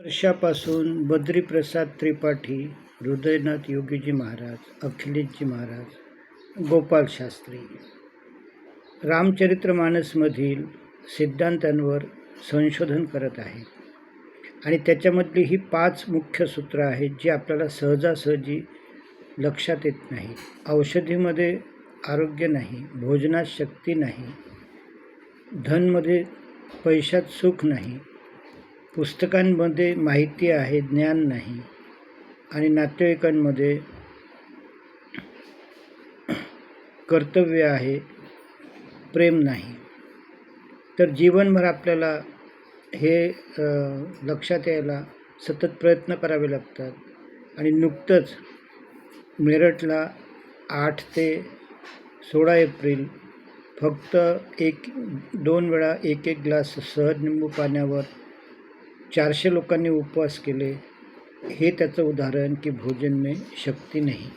वर्षापासून बद्रीप्रसाद त्रिपाठी हृदयनाथ योगीजी महाराज अखिलेशजी महाराज गोपाल शास्त्री. रामचरित्रमानसमधील सिद्धांतांवर संशोधन करत आहेत. आणि त्याच्यामधली ही पाच मुख्य सूत्र आहेत जी आपल्याला सहजासहजी लक्षात येत नाही. औषधीमध्ये आरोग्य नाही भोजनात शक्ती नाही धनमध्ये पैशात सुख नाही पुस्तकांमध्ये माहिती आहे ज्ञान नाही. आणि नातेवाईकांमध्ये कर्तव्य आहे प्रेम नाही. तर जीवनभर आपल्याला हे लक्षात यायला सतत प्रयत्न करावे लागतात. आणि नुकतंच मेरठला आठ ते सोळा एप्रिल फक्त एक दोन वेळा एक एक ग्लास सहज निंबू पाण्यावर चारशे लोकांनी उपवास केले. हे त्याचं उदाहरण की भोजन में शक्ती नाही.